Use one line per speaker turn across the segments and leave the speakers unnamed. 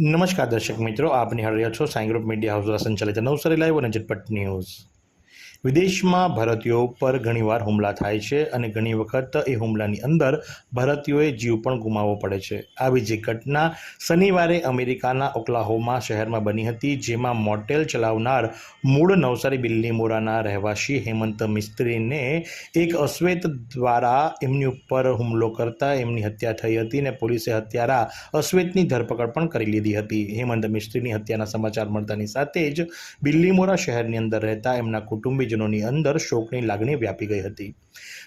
નમસ્કાર દર્શક મિત્રો આપની હળ રહ્યા છો સાંઈ ગ્રુપ મીડિયા હાઉસ દ્વારા સંચાલિત નવસારી લાઈવ અને ઝટપટ ન્યૂઝ. વિદેશમાં ભારતીયો ઉપર ઘણીવાર હુમલા થાય છે અને ઘણી વખત એ હુમલાની અંદર ભારતીયોએ જીવ પણ ગુમાવવો પડે છે. આવી જ ઘટના શનિવારે અમેરિકાના ઓક્લાહોમા શહેરમાં બની હતી, જેમાં મોટેલ ચલાવનાર મૂળ નવસારી બિલ્લીમોરાના રહેવાસી હેમંત મિસ્ત્રીને એક અશ્વેત દ્વારા એમની ઉપર હુમલો કરતા એમની હત્યા થઈ હતી અને પોલીસે હત્યારા અશ્વેતની ધરપકડ પણ કરી લીધી હતી. હેમંત મિસ્ત્રીની હત્યાના સમાચાર મળતાની સાથે જ બિલ્લીમોરા શહેરની અંદર રહેતા એમના કુટુંબીજનોની અંદર શોકની લાગણી વ્યાપી ગઈ હતી.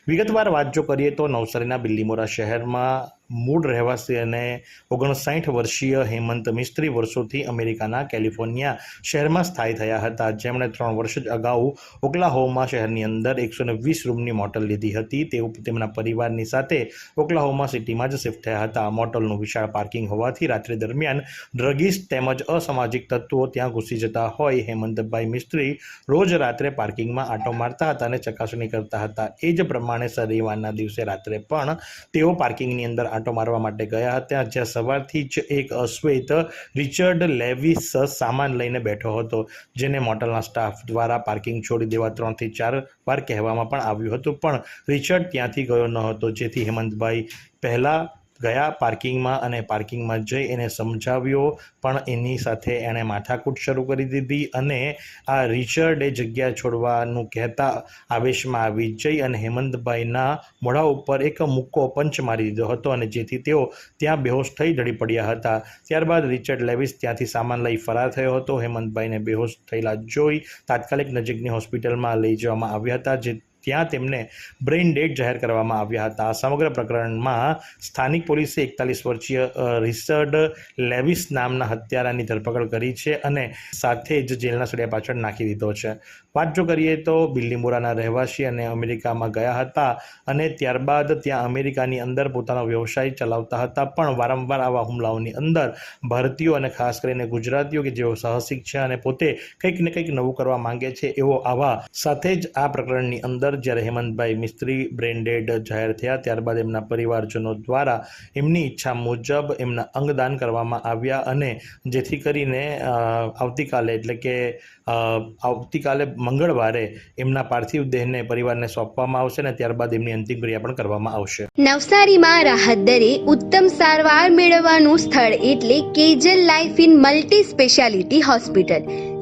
વિગતવાર વાત જો કરીએ તો નવસારીના બિલ્લીમોરા શહેરમાં મૂળ રહેવાસી અને ઓગણસાઠ વર્ષીય હેમંત મિસ્ત્રી વર્ષોથી અમેરિકાના કેલિફોર્નિયા શહેરમાં સ્થાયી થયા હતા. જેમણે ત્રણ વર્ષ જ અગાઉ ઓકલાહોમા શહેરની અંદર એકસો ને વીસ રૂમની મોટલ લીધી હતી. તેઓ તેમના પરિવારની સાથે ઓકલાહોમા સિટીમાં જ શિફ્ટ થયા હતા. મોટલનું વિશાળ પાર્કિંગ હોવાથી રાત્રિ દરમિયાન ડ્રગિસ્ટ તેમજ અસામાજિક તત્વો ત્યાં ઘૂસી જતા હોય. હેમંતભાઈ મિસ્ત્રી રોજ રાત્રે પાર્કિંગમાં આંટો મારતા હતા અને ચકાસણી કરતા હતા. એ જ પ્રમાણે શનિવારના દિવસે રાત્રે પણ તેઓ પાર્કિંગની અંદર આંટો મારવા માટે ગયા હતા, જ્યાં સવારથી જ એક અશ્વેત રિચર્ડ લેવિસ સામાન લઈને બેઠો હતો, જેને મોટલના સ્ટાફ દ્વારા પાર્કિંગ છોડી દેવા ત્રણથી ચાર વાર કહેવામાં પણ આવ્યું હતું. પણ રિચર્ડ ત્યાંથી ગયો ન હતો, જેથી હેમંતભાઈ પહેલાં ગયા પાર્કિંગમાં અને પાર્કિંગમાં જઈ એને સમજાવ્યો, પણ એની સાથે એણે માથાકૂટ શરૂ કરી દીધી અને આ રિચર્ડે જગ્યા છોડવાનું કહેતા આવેશમાં આવી જઈ અને હેમંતભાઈના મોઢા ઉપર એક મુક્કો પંચ મારી દીધો હતો અને જેથી તેઓ ત્યાં બેહોશ થઈ ઢળી પડ્યા હતા. ત્યારબાદ રિચર્ડ લેવિસ ત્યાંથી સામાન લઈ ફરાર થયો હતો. હેમંતભાઈને બેહોશ થયેલા જોઈ તાત્કાલિક નજીકની હોસ્પિટલમાં લઈ જવામાં આવ્યા હતા, જે ત્યાં તેમને બ્રેઇન ડેડ જાહેર કરવામાં આવ્યા હતા. આ સમગ્ર પ્રકરણમાં સ્થાનિક પોલીસે એકતાલીસ વર્ષીય રિસર્ડ લેવિસ નામના હત્યારાની ધરપકડ કરી છે અને સાથે જ જેલના સળિયા પાછળ નાખી દીધો છે. વાત જો કરીએ તો બિલ્લીમોરાના રહેવાસી અને અમેરિકામાં ગયા હતા અને ત્યારબાદ ત્યાં અમેરિકાની અંદર પોતાનો વ્યવસાય ચલાવતા હતા, પણ વારંવાર આવા હુમલાઓની અંદર ભારતીયો અને ખાસ કરીને ગુજરાતીઓ કે જેઓ સાહસિક છે અને પોતે કંઈક ને કંઈક નવું કરવા માંગે છે, એવો આવા સાથે જ આ પ્રકરણની અંદર જ્યારે હેમંતભાઈ મિસ્ત્રી બ્રેન્ડેડ જાહેર થયા, ત્યારબાદ એમના પરિવારજનો દ્વારા એમની ઈચ્છા મુજબ એમના અંગદાન કરવામાં આવ્યા અને જેથી કરીને આવતીકાલે એટલે કે આવતીકાલે મંગળવારે એમના પાર્થિવ દેહને પરિવારને સોંપવામાં આવશે અને ત્યારબાદ એમની અંતિમ ક્રિયા પણ કરવામાં આવશે.
નવસારીમાં રાહત દરે ઉત્તમ સારવાર મેળવવાનું સ્થળ એટલે Kejal life in multi speciality hospital.